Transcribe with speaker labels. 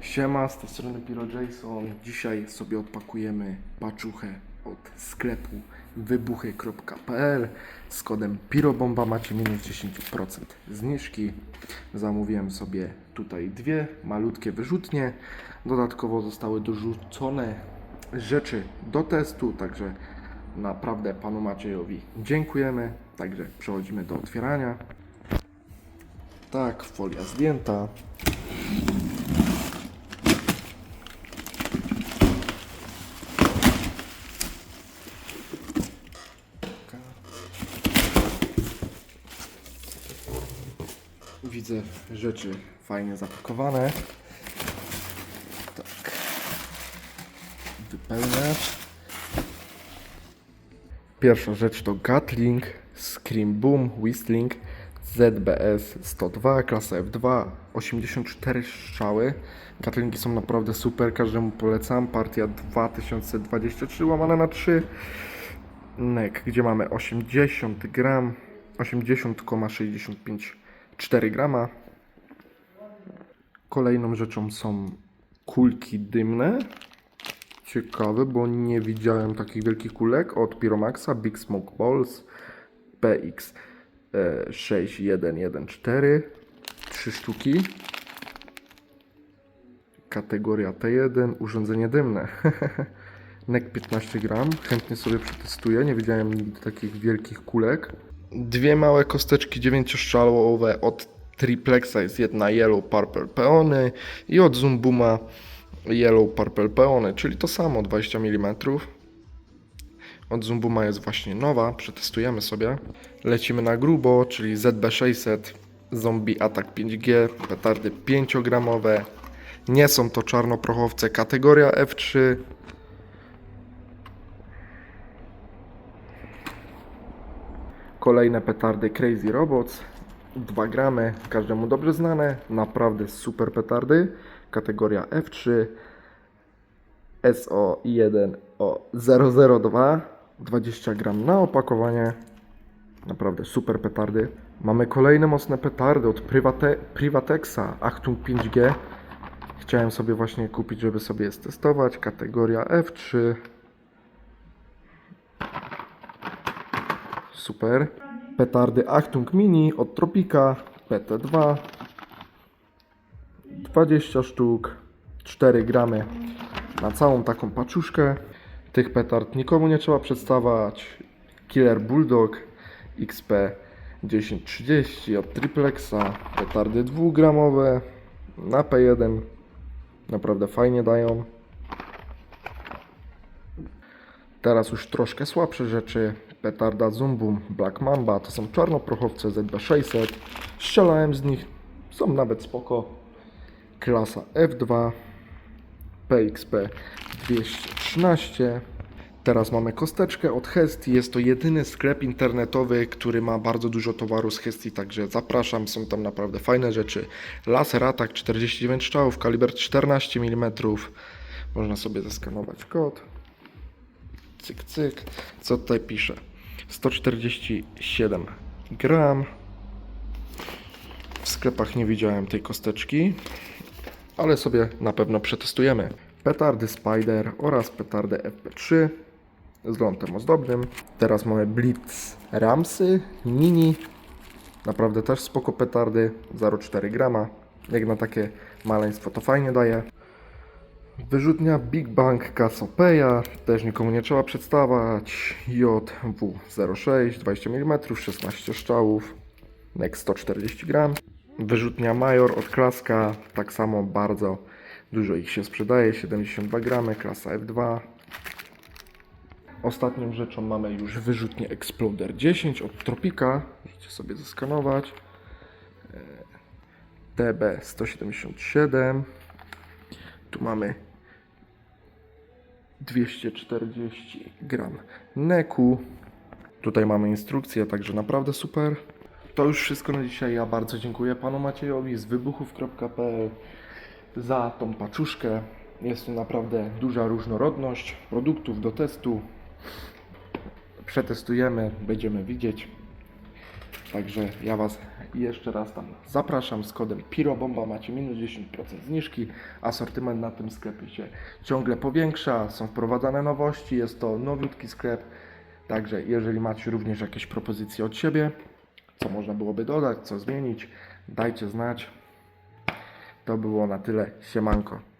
Speaker 1: Siema, z tej strony Piro Jason. Dzisiaj sobie odpakujemy paczuchę od sklepu wybuchy.pl z kodem PIROBOMBA macie minus 10% zniżki. Zamówiłem sobie tutaj dwie malutkie wyrzutnie. Dodatkowo zostały dorzucone rzeczy do testu, także naprawdę panu Maciejowi dziękujemy. Także przechodzimy do otwierania. Tak, folia zdjęta. Widzę rzeczy fajnie zapakowane. Tak. Wypełniacz. Pierwsza rzecz to Gatling Scream Boom Whistling ZBS 102, klasa F2, 84 strzały. Gatlingi są naprawdę super, każdemu polecam. Partia 2023 łamane na 3. NEK, gdzie mamy 80 gram, 80,65 4 grama. Kolejną rzeczą są kulki dymne. Ciekawe, bo nie widziałem takich wielkich kulek od Pyromaxa Big Smoke Balls PX e, 6114 3 sztuki. Kategoria T1 urządzenie dymne. NEC 15 gram. Chętnie sobie przetestuję. Nie widziałem nigdy takich wielkich kulek. Dwie małe kosteczki dziewięciostrzałowe od Triplexa jest jedna Yellow Purple Peony i od Zumbuma Yellow Purple Peony, czyli to samo 20 mm. Od Zumbuma jest właśnie nowa, przetestujemy sobie. Lecimy na grubo, czyli ZB600 Zombie Attack 5G, petardy 5-gramowe. Nie są to czarnoprochowce, kategoria F3. Kolejne petardy Crazy Robots, 2 gramy, każdemu dobrze znane, naprawdę super petardy, kategoria F3, SO1 o 002, 20 gram na opakowanie, naprawdę super petardy. Mamy kolejne mocne petardy od Private, Privatexa Achtung 5G. Chciałem sobie właśnie kupić, żeby sobie testować, kategoria F3, Super. Petardy Achtung Mini od Tropika PT2. 20 sztuk, 4 gramy na całą taką paczuszkę. Tych petard nikomu nie trzeba przedstawiać. Killer Bulldog XP 1030 od Triplexa. Petardy 2-gramowe na P1. Naprawdę fajnie dają. Teraz już troszkę słabsze rzeczy. Petarda Zumbum, Black Mamba, to są czarnoprochowce ZB600. Strzelałem z nich, są nawet spoko. Klasa F2, PXP 213. Teraz mamy kosteczkę od Hestii. Jest to jedyny sklep internetowy, który ma bardzo dużo towaru z Hestii, także zapraszam. Są tam naprawdę fajne rzeczy. Laser Attack 49 strzałów, kaliber 14 mm. Można sobie zeskanować kod. Cyk, cyk. Co tutaj pisze? 147 gram. W sklepach nie widziałem tej kosteczki, ale sobie na pewno przetestujemy. Petardy Spider oraz petardę FP3 z lądem ozdobnym. Teraz mamy Blitz Ramsy Mini. Naprawdę też spoko petardy, 0,4 grama. Jak na takie maleństwo to fajnie daje. Wyrzutnia Big Bang Cassiopeia, też nikomu nie trzeba przedstawiać. JW06, 20 mm, 16 strzałów, NEX 140 gram. Wyrzutnia Major od Klaska, tak samo bardzo dużo ich się sprzedaje, 72 gramy, klasa F2. Ostatnią rzeczą mamy już wyrzutnię Exploder 10 od Tropika, możecie sobie zeskanować. E, TB 177. Tu mamy 240 gram neku. Tutaj mamy instrukcję, także naprawdę super. To już wszystko na dzisiaj. Ja bardzo dziękuję panu Maciejowi z wybuchów.pl za tą paczuszkę. Jest tu naprawdę duża różnorodność produktów do testu. Przetestujemy, będziemy widzieć. Także ja Was jeszcze raz tam zapraszam z kodem PIROBOMBA macie minus 10% zniżki. Asortyment na tym sklepie się ciągle powiększa, są wprowadzane nowości, jest to nowiutki sklep. Także jeżeli macie również jakieś propozycje od siebie, co można byłoby dodać, co zmienić, dajcie znać. To było na tyle. Siemanko.